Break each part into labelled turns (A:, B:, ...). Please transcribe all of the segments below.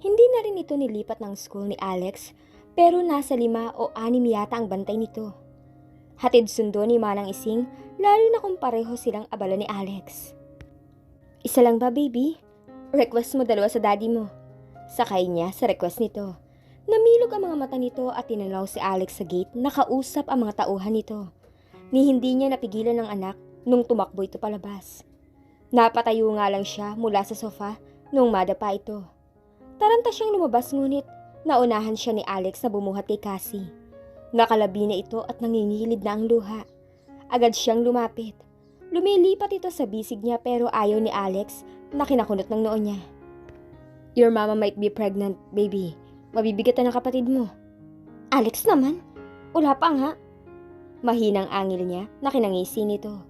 A: Hindi na rin ito nilipat ng school ni Alex, pero nasa lima o anim yata ang bantay nito. Hatid sundo ni Manang Ising, lalo na kung pareho silang abala ni Alex. Isa lang ba, baby? Request mo dalawa sa daddy mo. Sakay niya sa request nito. Namilog ang mga mata nito at tinalaw si Alex sa gate na kausap ang mga tauhan nito. Ni hindi niya napigilan ng anak nung tumakbo ito palabas. Napatayo nga lang siya mula sa sofa nung madapa ito. Taranta siyang lumabas ngunit naunahan siya ni Alex na bumuhat kay Cassie. Nakalabi na ito at nangingilid na ang luha. Agad siyang lumapit. Lumilipat ito sa bisig niya pero ayaw ni Alex na kinakunot ng noo niya. Your mama might be pregnant, baby. Mabibigatan ng kapatid mo. Alex naman? Wala pa nga. Mahinang angil niya na kinangisi nito.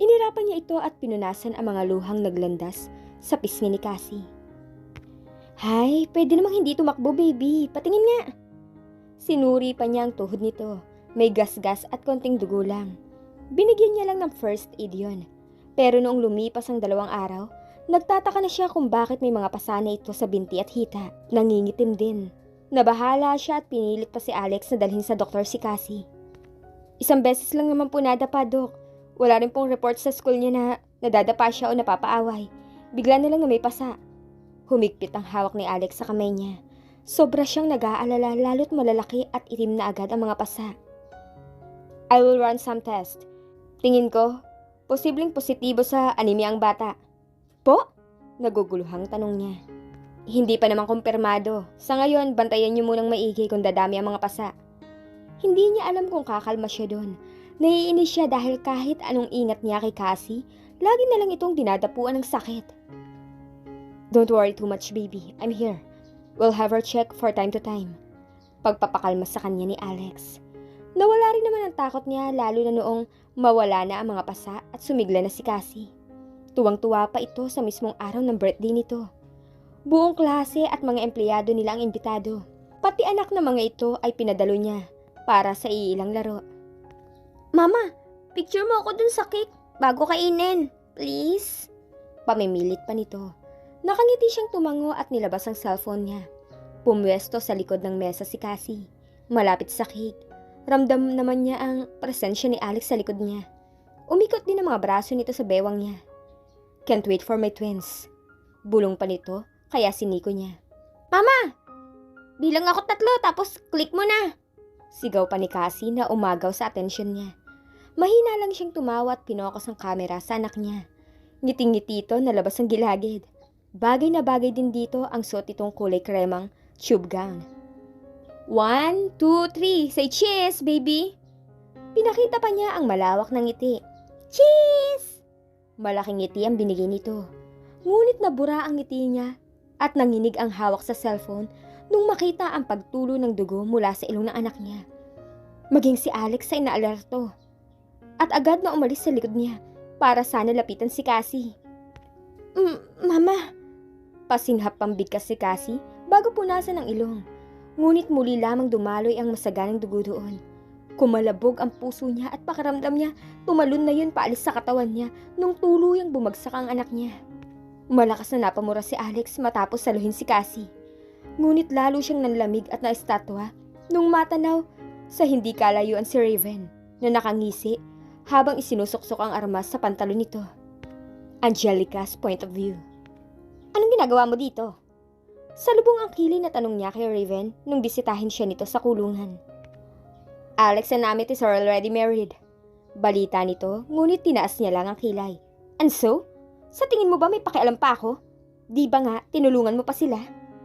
A: Inirapan niya ito at pinunasan ang mga luhang naglandas sa pisngi ni Cassie. Hay, pwede namang hindi tumakbo, baby. Patingin nga. Sinuri pa niya ang tuhod nito. May gasgas at konting dugo lang. Binigyan niya lang ng first aid yon. Pero noong lumipas ang dalawang araw, nagtataka na siya kung bakit may mga pasana ito sa binti at hita. Nangingitim din. Nabahala siya at pinilit pa si Alex na dalhin sa doktor si Cassie. Isang beses lang naman po nadapa, Dok. Wala rin pong report sa school niya na nadadapa siya o napapaaway. Bigla na lang na may pasa. Humigpit ang hawak ni Alex sa kamay niya. Sobra siyang nag-aalala lalo't malalaki at itim na agad ang mga pasa. I will run some test. Tingin ko, posibleng positibo sa anemia ang bata. Po? Naguguluhang tanong niya. Hindi pa naman kumpirmado. Sa ngayon, bantayan niyo munang maigi kung dadami ang mga pasa. Hindi niya alam kung kakalma siya doon. Naiinis siya dahil kahit anong ingat niya kay Cassie, lagi na lang itong dinadapuan ng sakit. Don't worry too much, baby. I'm here. We'll have her check for time to time. Pagpapakalma sa kanya ni Alex. Nawala rin naman ang takot niya lalo na noong mawala na ang mga pasa at sumigla na si Cassie. Tuwang-tuwa pa ito sa mismong araw ng birthday nito. Buong klase at mga empleyado nila ang imbitado. Pati anak na mga ito ay pinadalo niya para sa iilang laro. Mama, picture mo ako dun sa cake bago kainin. Please? Pamimilit pa nito. Nakangiti siyang tumango at nilabas ang cellphone niya. Pumwesto sa likod ng mesa si Cassie. Malapit sa cake. Ramdam naman niya ang presensya ni Alex sa likod niya. Umikot din ang mga braso nito sa bewang niya. Can't wait for my twins. Bulong pa nito, kaya siniko niya. Mama! Bilang ako tatlo tapos click mo na! Sigaw pa ni Cassie na umagaw sa atensyon niya. Mahina lang siyang tumawa at pinokos ang kamera sa anak niya. Ngiting-ngiti ito na ang gilagid. Bagay na bagay din dito ang suot itong kulay kremang tube gown. One, two, three. Say cheese, baby! Pinakita pa niya ang malawak ng ngiti. Cheese! Malaking ngiti ang binigay nito. Ngunit nabura ang ngiti niya at nanginig ang hawak sa cellphone nung makita ang pagtulo ng dugo mula sa ilong ng anak niya. Maging si Alex ay naalerto. At agad na umalis sa likod niya para sana lapitan si Cassie. "Mm, Mama! Pasinghap pambigkas si Cassie bago punasan ang ilong. Ngunit muli lamang dumaloy ang masaganang dugo doon. Kumalabog ang puso niya at pakaramdam niya tumalon na yun paalis sa katawan niya nung tuluyang bumagsak ang anak niya. Malakas na napamura si Alex matapos saluhin si Cassie. Ngunit lalo siyang nanlamig at naistatwa nung matanaw sa hindi kalayuan si Raven na nakangisi habang isinusuksok ang armas sa pantalon nito. Angelica's point of view. Ginagawa mo dito? Salubong ang kilay na tanong niya kay Raven nung bisitahin siya nito sa kulungan. Alex and Amit is already married. Balita nito, ngunit tinaas niya lang ang kilay. And so? Sa tingin mo ba may pakialam pa ako? Di ba nga, tinulungan mo pa sila?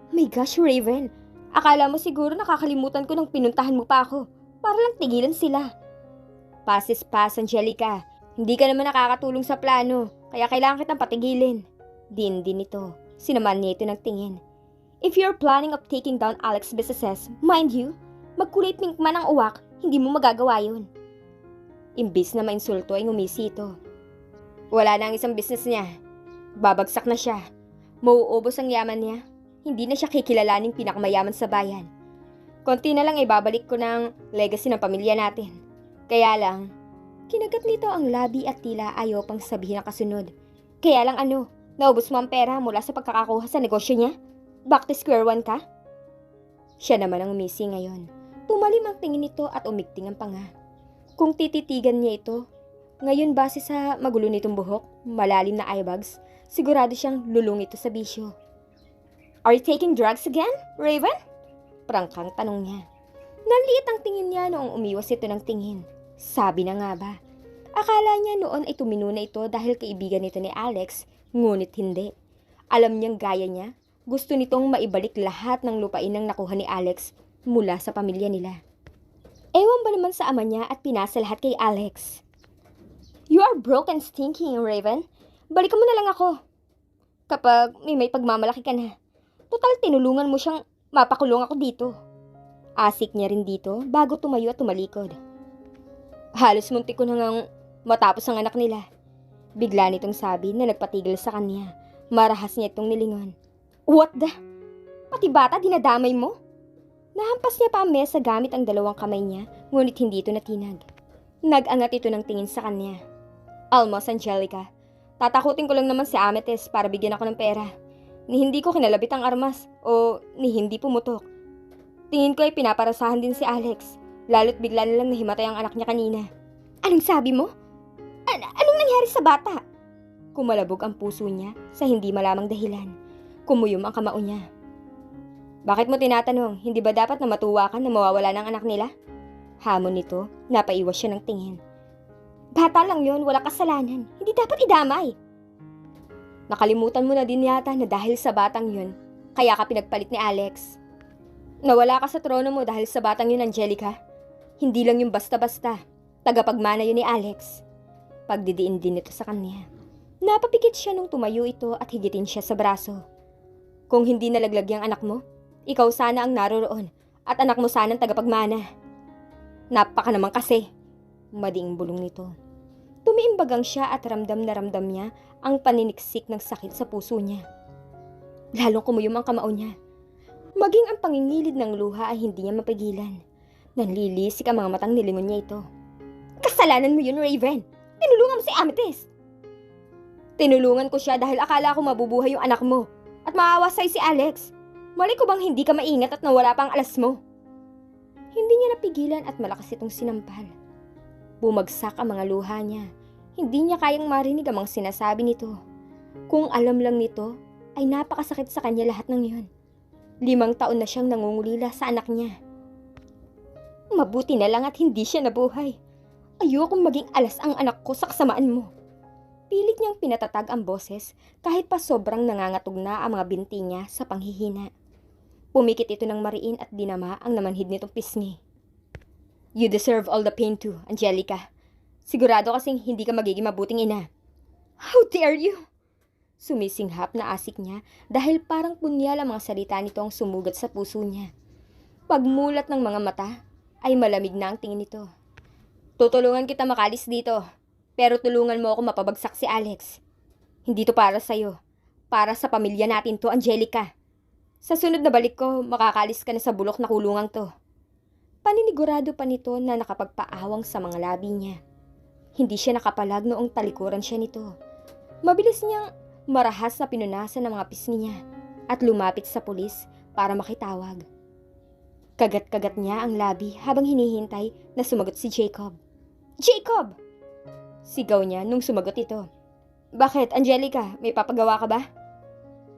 A: My gosh, Raven. Akala mo siguro nakakalimutan ko nung pinuntahan mo pa ako. Para lang tigilan sila. Pasis pas, Angelica. Hindi ka naman nakakatulong sa plano, kaya kailangan kitang patigilin. Din din ito. Sinaman niya ito ng tingin. If you're planning of taking down Alex businesses, mind you, magkulay pink man ang uwak, hindi mo magagawa yun. Imbis na mainsulto ay ngumisi ito. Wala na ang isang business niya. Babagsak na siya. Mauubos ang yaman niya. Hindi na siya kikilalaning pinakamayaman sa bayan. Konti na lang ay babalik ko ng legacy ng pamilya natin. Kaya lang, kinagat nito ang labi at tila ayaw pang sabihin ang kasunod. Kaya lang ano, naubos mo ang pera mula sa pagkakakuha sa negosyo niya? Back to square one ka? Siya naman ang umisi ngayon. Tumalim ang tingin nito at umigting ang panga. Kung tititigan niya ito, ngayon base sa magulo nitong buhok, malalim na eyebags, sigurado siyang lulung ito sa bisyo. Are you taking drugs again, Raven? Prangkang tanong niya. Nanliit ang tingin niya noong umiwas ito ng tingin. Sabi na nga ba? Akala niya noon ay tumino na ito dahil kaibigan nito ni Alex, ngunit hindi. Alam niyang gaya niya, gusto nitong maibalik lahat ng lupain ng nakuha ni Alex mula sa pamilya nila. Ewan ba naman sa ama niya at pinasa lahat kay Alex? You are broke and stinking, Raven. Balikan mo na lang ako. Kapag may may pagmamalaki ka na. Total, tinulungan mo siyang mapakulong ako dito. Asik niya rin dito bago tumayo at tumalikod. Halos muntik ko na ngang matapos ang anak nila. Bigla nitong sabi na nagpatigil sa kanya. Marahas niya itong nilingon. What the? Pati bata dinadamay mo? Nahampas niya pa ang mesa gamit ang dalawang kamay niya, ngunit hindi ito natinag. Nag-angat ito ng tingin sa kanya. Almos, Angelica. Tatakutin ko lang naman si Amethyst para bigyan ako ng pera. Ni hindi ko kinalabit ang armas o ni hindi pumutok. Tingin ko ay pinaparasahan din si Alex, lalo't bigla na lang nahimatay ang anak niya kanina. Anong sabi mo? An- anong nangyari sa bata? Kumalabog ang puso niya sa hindi malamang dahilan. Kumuyom ang kamao niya. Bakit mo tinatanong, hindi ba dapat na matuwa ka na mawawala ng anak nila? Hamon nito, napaiwas siya ng tingin. Bata lang yon, wala kasalanan. Hindi dapat idamay. Nakalimutan mo na din yata na dahil sa batang yun, kaya ka pinagpalit ni Alex. Nawala ka sa trono mo dahil sa batang yun, Angelica. Hindi lang yung basta-basta. Tagapagmana yun ni Alex. Pagdidiin din ito sa kanya. Napapikit siya nung tumayo ito at higitin siya sa braso. Kung hindi nalaglag yung anak mo, ikaw sana ang naroroon at anak mo sana ang tagapagmana. Napaka naman kasi. Mading bulong nito. Tumiimbagang siya at ramdam na ramdam niya ang paniniksik ng sakit sa puso niya. Lalong kumuyom ang kamao niya. Maging ang pangingilid ng luha ay hindi niya mapigilan. Nanlilisik ang mga matang nilingon niya ito. Kasalanan mo yun, Raven! Tinulungan mo si Amethyst! Tinulungan ko siya dahil akala ko mabubuhay yung anak mo at maawa sa'yo si Alex. Mali ko bang hindi ka maingat at nawala pa ang alas mo? Hindi niya napigilan at malakas itong sinampal. Bumagsak ang mga luha niya. Hindi niya kayang marinig ang mga sinasabi nito. Kung alam lang nito, ay napakasakit sa kanya lahat ng yon. Limang taon na siyang nangungulila sa anak niya. Mabuti na lang at hindi siya nabuhay. Ayokong maging alas ang anak ko sa kasamaan mo. Pilit niyang pinatatag ang boses kahit pa sobrang nangangatog na ang mga binti niya sa panghihina. Pumikit ito ng mariin at dinama ang namanhid nitong pisngi. You deserve all the pain too, Angelica. Sigurado kasing hindi ka magiging mabuting ina. How dare you? Sumisinghap na asik niya dahil parang punyal ang mga salita nitong sumugat sa puso niya. Pagmulat ng mga mata ay malamig na ang tingin nito. Tutulungan kita makalis dito, pero tulungan mo ako mapabagsak si Alex. Hindi to para sa'yo. Para sa pamilya natin to, Angelica. Sa sunod na balik ko, makakalis ka na sa bulok na kulungang to. Paninigurado pa nito na nakapagpaawang sa mga labi niya. Hindi siya nakapalag noong talikuran siya nito. Mabilis niyang marahas na pinunasan ng mga pisngi niya at lumapit sa pulis para makitawag. Kagat-kagat niya ang labi habang hinihintay na sumagot si Jacob. Jacob! Sigaw niya nung sumagot ito. Bakit, Angelica? May papagawa ka ba?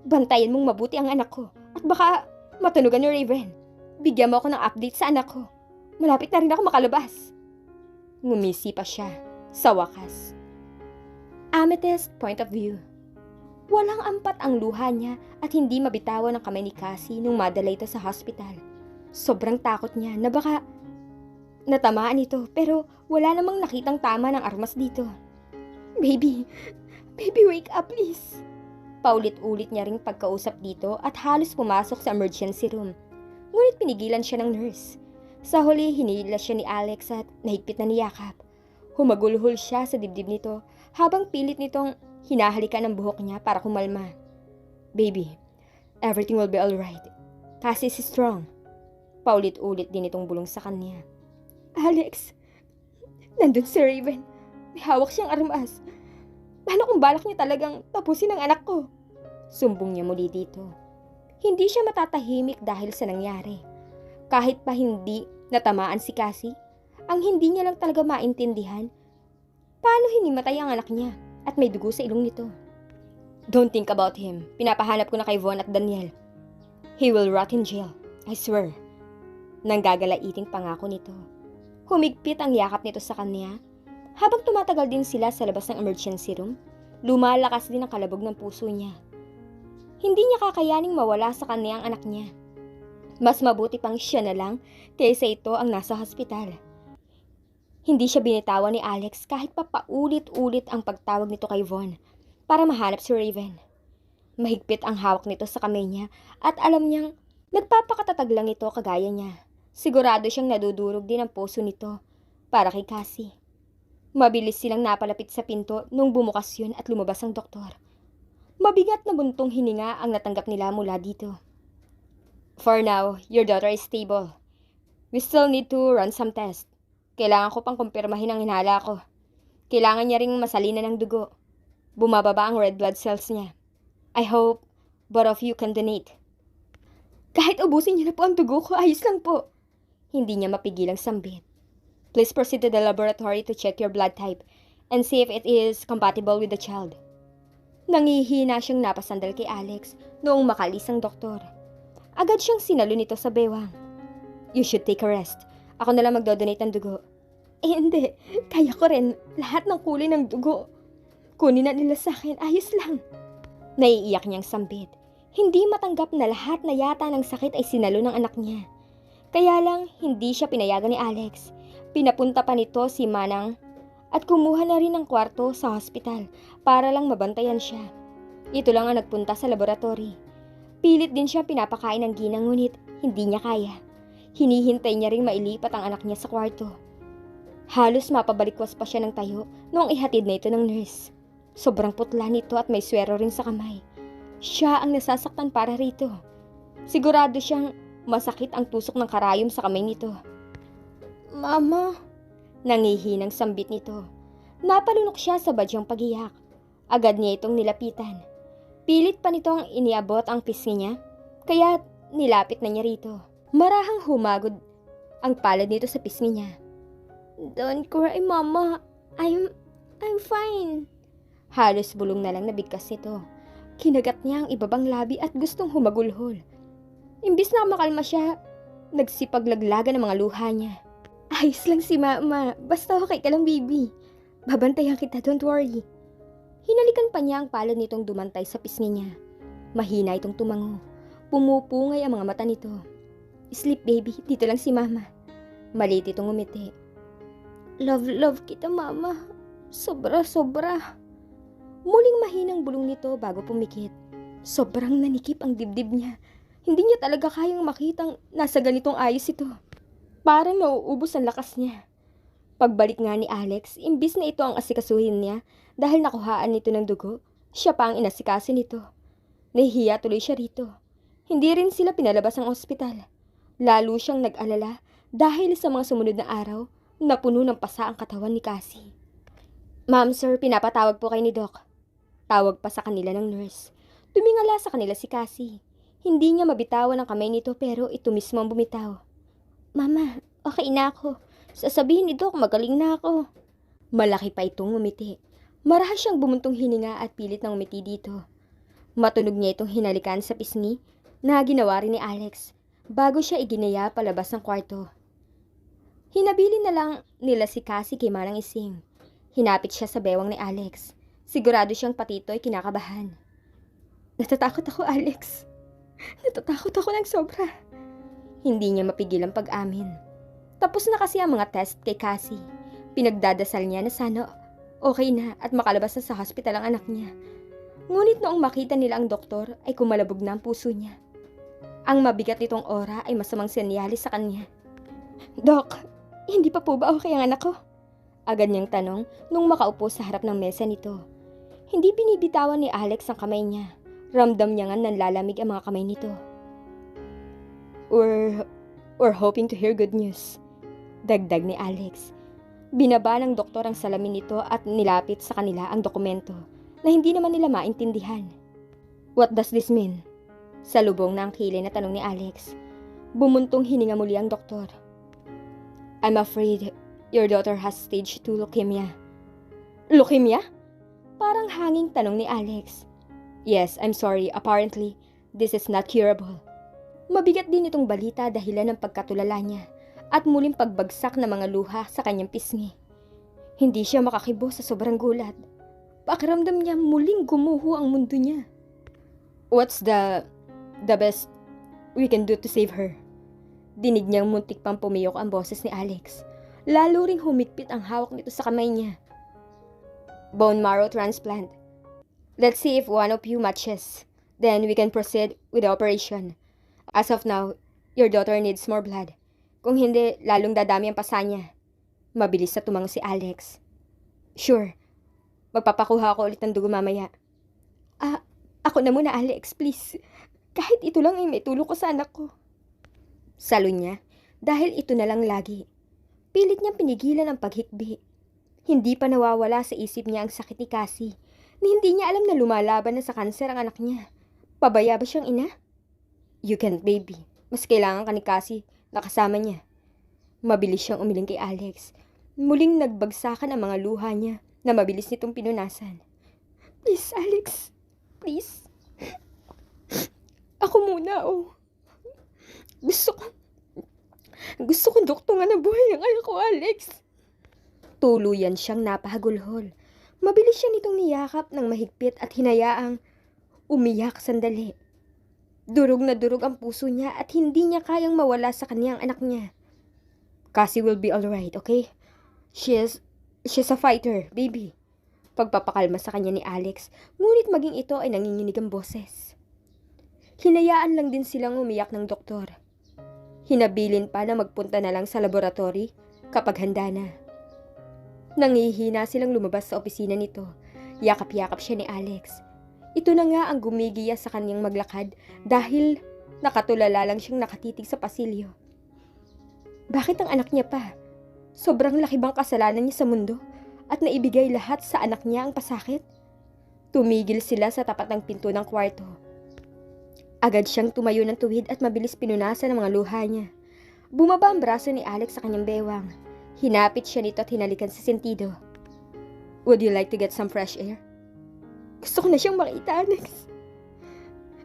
A: Bantayan mong mabuti ang anak ko at baka matunugan ni Raven. Bigyan mo ako ng update sa anak ko. Malapit na rin ako makalabas. Ngumisi pa siya sa wakas. Amethyst point of view. Walang ampat ang luha niya at hindi mabitawan ang kamay ni Cassie nung madala ito sa hospital. Sobrang takot niya na baka natamaan ito pero wala namang nakitang tama ng armas dito. Baby, baby wake up please. Paulit-ulit niya ring pagkausap dito at halos pumasok sa emergency room. Ngunit pinigilan siya ng nurse. Sa huli, hinila siya ni Alex at nahigpit na niyakap. Humagulhol siya sa dibdib nito habang pilit nitong hinahalikan ang buhok niya para kumalma. Baby, everything will be alright. Kasi si strong. Paulit-ulit din itong bulong sa kanya. Alex, nandun si Raven. May hawak siyang armas. Paano kung balak niya talagang tapusin ang anak ko? Sumbong niya muli dito. Hindi siya matatahimik dahil sa nangyari. Kahit pa hindi natamaan si Cassie, ang hindi niya lang talaga maintindihan, paano hinimatay ang anak niya at may dugo sa ilong nito. Don't think about him. Pinapahanap ko na kay Von at Daniel. He will rot in jail. I swear. Nanggagalaiting pangako nito. Humigpit ang yakap nito sa kanya. Habang tumatagal din sila sa labas ng emergency room, lumalakas din ang kalabog ng puso niya. Hindi niya kakayaning mawala sa kanya ang anak niya. Mas mabuti pang siya na lang kaysa ito ang nasa hospital. Hindi siya binitawan ni Alex kahit pa paulit-ulit ang pagtawag nito kay Von para mahanap si Raven. Mahigpit ang hawak nito sa kamay niya at alam niyang nagpapakatatag lang ito kagaya niya. Sigurado siyang nadudurog din ang puso nito para kay Cassie. Mabilis silang napalapit sa pinto nung bumukas yun at lumabas ang doktor. Mabigat na buntong hininga ang natanggap nila mula dito. For now, your daughter is stable. We still need to run some tests. Kailangan ko pang kumpirmahin ang hinala ko. Kailangan niya ring masalina ng dugo. Bumababa ang red blood cells niya. I hope both of you can donate. Kahit ubusin niyo na po ang dugo ko, ayos lang po. Hindi niya mapigilang sambit. Please proceed to the laboratory to check your blood type and see if it is compatible with the child. Nangihina siyang napasandal kay Alex noong makalis ang doktor. Agad siyang sinalo nito sa bewang. You should take a rest. Ako na lang magdodonate ng dugo. Eh hindi, kaya ko rin lahat ng kulay ng dugo. Kunin na nila sa akin, ayos lang. Naiiyak niyang sambit. Hindi matanggap na lahat na yata ng sakit ay sinalo ng anak niya. Kaya lang, hindi siya pinayagan ni Alex. Pinapunta pa nito si Manang at kumuha na rin ng kwarto sa hospital para lang mabantayan siya. Ito lang ang nagpunta sa laboratory. Pilit din siya pinapakain ng ginang ngunit hindi niya kaya. Hinihintay niya ring mailipat ang anak niya sa kwarto. Halos mapabalikwas pa siya ng tayo noong ihatid na ito ng nurse. Sobrang putla nito at may swero rin sa kamay. Siya ang nasasaktan para rito. Sigurado siyang masakit ang tusok ng karayom sa kamay nito. Mama, nangihinang sambit nito. Napalunok siya sa badyang pagiyak. Agad niya itong nilapitan. Pilit pa nitong iniabot ang pisngi niya, kaya nilapit na niya rito. Marahang humagod ang palad nito sa pisngi niya. Don't cry, Mama. I'm, I'm fine. Halos bulong na lang nabigkas nito. Kinagat niya ang ibabang labi at gustong humagulhol. Imbis na makalma siya, nagsipaglaglaga ng mga luha niya. Ayos lang si Mama. Basta okay ka lang, baby. Babantayan kita, don't worry. Hinalikan pa niya ang palad nitong dumantay sa pisngi niya. Mahina itong tumango. Pumupungay ang mga mata nito. Sleep, baby. Dito lang si Mama. Malit itong umiti. Love, love kita, Mama. Sobra, sobra. Muling mahinang bulong nito bago pumikit. Sobrang nanikip ang dibdib niya. Hindi niya talaga kayang makitang nasa ganitong ayos ito. Parang nauubos ang lakas niya. Pagbalik nga ni Alex, imbis na ito ang asikasuhin niya dahil nakuhaan nito ng dugo, siya pa ang inasikaso nito. Nahihiya tuloy siya rito. Hindi rin sila pinalabas ang ospital. Lalo siyang nag-alala dahil sa mga sumunod na araw na puno ng pasa ang katawan ni Cassie. Ma'am sir, pinapatawag po kayo ni Doc. Tawag pa sa kanila ng nurse. Tumingala sa kanila si Cassie. Hindi niya mabitawan ang kamay nito pero ito mismo ang bumitaw. Mama, okay na ako. Sasabihin ni Doc, magaling na ako. Malaki pa itong umiti. Marahas siyang bumuntong hininga at pilit ng umiti dito. Matunog niya itong hinalikan sa pisngi na ginawa rin ni Alex bago siya iginaya palabas ng kwarto. Hinabili na lang nila si Cassie kay Manang Ising. Hinapit siya sa bewang ni Alex. Sigurado siyang patito'y kinakabahan. Natatakot ako, Alex. Natatakot ako ng sobra. Hindi niya mapigil ang pag-amin. Tapos na kasi ang mga test kay Cassie. Pinagdadasal niya na sana okay na at makalabas na sa hospital ang anak niya. Ngunit noong makita nila ang doktor ay kumalabog na ang puso niya. Ang mabigat nitong ora ay masamang senyales sa kanya. Dok, hindi pa po ba okay ang anak ko? Agad niyang tanong nung makaupo sa harap ng mesa nito. Hindi binibitawan ni Alex ang kamay niya. Ramdam niya nga nanlalamig ang mga kamay nito. We're, we're hoping to hear good news. Dagdag ni Alex. Binaba ng doktor ang salamin nito at nilapit sa kanila ang dokumento na hindi naman nila maintindihan. What does this mean? Sa lubong ng kilay na tanong ni Alex, bumuntong hininga muli ang doktor. I'm afraid your daughter has stage 2 leukemia. Leukemia? Parang hanging tanong ni Alex. Yes, I'm sorry. Apparently, this is not curable. Mabigat din itong balita dahilan ng pagkatulala niya at muling pagbagsak ng mga luha sa kanyang pisngi. Hindi siya makakibo sa sobrang gulat. Pakiramdam niya muling gumuho ang mundo niya. What's the the best we can do to save her? Dinig niyang muntik pang pumiyok ang boses ni Alex. Lalo ring humigpit ang hawak nito sa kamay niya. Bone marrow transplant. Let's see if one of you matches. Then we can proceed with the operation. As of now, your daughter needs more blood. Kung hindi, lalong dadami ang pasa niya. Mabilis na tumango si Alex. Sure. Magpapakuha ako ulit ng dugo mamaya. Ah, ako na muna Alex, please. Kahit ito lang ay may tulong ko sa anak ko. Salo niya, dahil ito na lang lagi. Pilit niyang pinigilan ang paghikbi. Hindi pa nawawala sa isip niya ang sakit ni Cassie, na hindi niya alam na lumalaban na sa kanser ang anak niya. Pabaya ba siyang ina? You can't, baby. Mas kailangan ka ni Cassie na kasama niya. Mabilis siyang umiling kay Alex. Muling nagbagsakan ang mga luha niya na mabilis nitong pinunasan. Please, Alex. Please. Ako muna, oh. Gusto ko... Gusto ko doktungan na buhay ang anak ko, Alex. Tuluyan siyang napahagulhol. Mabilis siya nitong niyakap ng mahigpit at hinayaang umiyak sandali. Durog na durog ang puso niya at hindi niya kayang mawala sa kaniyang anak niya. Cassie will be alright, okay? She is, she's a fighter, baby. Pagpapakalma sa kanya ni Alex, ngunit maging ito ay nanginginig ang boses. Hinayaan lang din silang umiyak ng doktor. Hinabilin pa na magpunta na lang sa laboratory kapag handa na. Nangihina silang lumabas sa opisina nito. Yakap-yakap siya ni Alex. Ito na nga ang gumigiya sa kanyang maglakad dahil nakatulala lang siyang nakatitig sa pasilyo. Bakit ang anak niya pa? Sobrang laki bang kasalanan niya sa mundo at naibigay lahat sa anak niya ang pasakit? Tumigil sila sa tapat ng pinto ng kwarto. Agad siyang tumayo ng tuwid at mabilis pinunasan ang mga luha niya. Bumaba ang braso ni Alex sa kanyang bewang. Hinapit siya nito at hinalikan sa sentido. Would you like to get some fresh air? Gusto ko na siyang makita, Alex.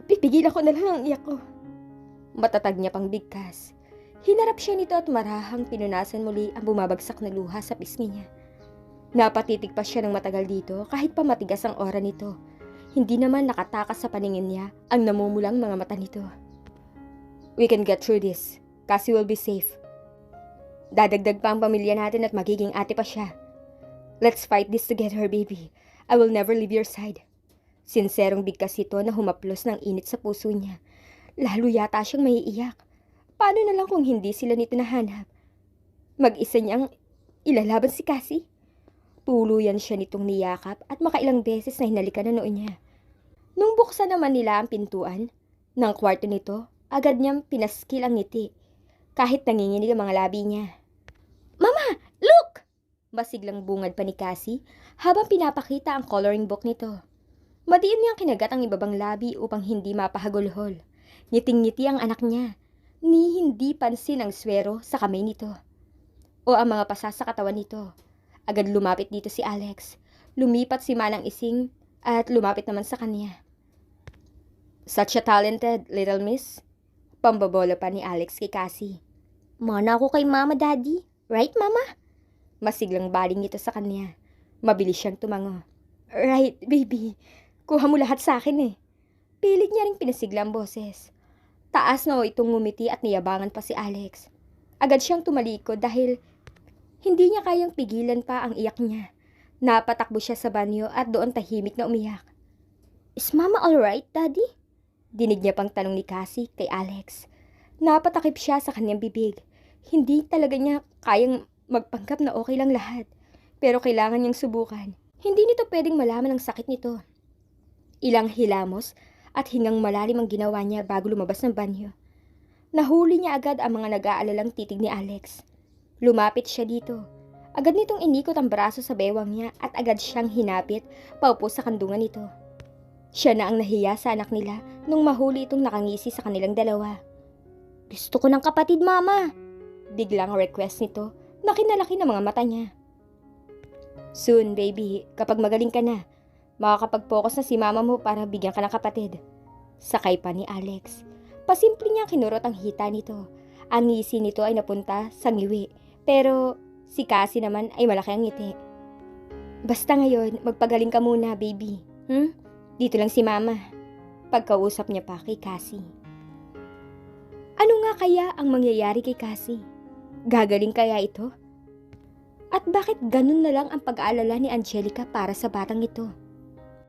A: Pipigilan ko na lang ang iyak ko. Matatag niya pang bigkas. Hinarap siya nito at marahang pinunasan muli ang bumabagsak na luha sa pisngi niya. Napatitig pa siya ng matagal dito kahit pa matigas ang ora nito. Hindi naman nakatakas sa paningin niya ang namumulang mga mata nito. We can get through this. Cassie will be safe. Dadagdag pa ang pamilya natin at magiging ate pa siya. Let's fight this together, baby. I will never leave your side. Sinserong bigkas ito na humaplos ng init sa puso niya. Lalo yata siyang maiiyak. Paano na lang kung hindi sila nito nahanap? Mag-isa niyang ilalaban si Cassie? Tuluyan siya nitong niyakap at makailang beses na hinalikan na noon niya. Nung buksan naman nila ang pintuan ng kwarto nito, agad niyang pinaskil ang ngiti. Kahit nanginginig ang mga labi niya. Mama! Look! Masiglang bungad pa ni Cassie habang pinapakita ang coloring book nito. Madiin niyang kinagat ang ibabang labi upang hindi mapahagulhol. Ngiting-ngiti ang anak niya, ni hindi pansin ang swero sa kamay nito. O ang mga pasa sa katawan nito. Agad lumapit dito si Alex. Lumipat si Manang Ising at lumapit naman sa kanya. Such a talented little miss. Pambabola pa ni Alex kay Cassie. Mana ako kay mama daddy. Right mama? Masiglang baling nito sa kanya. Mabilis siyang tumango. Right, baby. Kuha mo lahat sa akin eh. Pilit niya rin pinasigla boses. Taas na o itong ngumiti at niyabangan pa si Alex. Agad siyang tumalikod dahil hindi niya kayang pigilan pa ang iyak niya. Napatakbo siya sa banyo at doon tahimik na umiyak. Is mama alright, daddy? Dinig niya pang tanong ni Cassie kay Alex. Napatakip siya sa kanyang bibig. Hindi talaga niya kayang magpanggap na okay lang lahat. Pero kailangan niyang subukan. Hindi nito pwedeng malaman ang sakit nito. Ilang hilamos at hingang malalim ang ginawa niya bago lumabas ng banyo. Nahuli niya agad ang mga nag-aalalang titig ni Alex. Lumapit siya dito. Agad nitong inikot ang braso sa bewang niya at agad siyang hinapit paupo sa kandungan nito. Siya na ang nahiya sa anak nila nung mahuli itong nakangisi sa kanilang dalawa. Gusto ko ng kapatid, mama! Biglang request nito na kinalaki ng mga mata niya. Soon, baby, kapag magaling ka na, makakapag-focus na si mama mo para bigyan ka ng kapatid. Sakay pa ni Alex. Pasimple niya kinurot ang hita nito. Ang ngisi nito ay napunta sa ngiwi, pero si Cassie naman ay malaki ang ngiti. Basta ngayon, magpagaling ka muna, baby. Hmm? Dito lang si mama. Pagkausap niya pa kay Cassie. Ano nga kaya ang mangyayari kay Cassie? Gagaling kaya ito? At bakit ganun na lang ang pag-aalala ni Angelica para sa batang ito?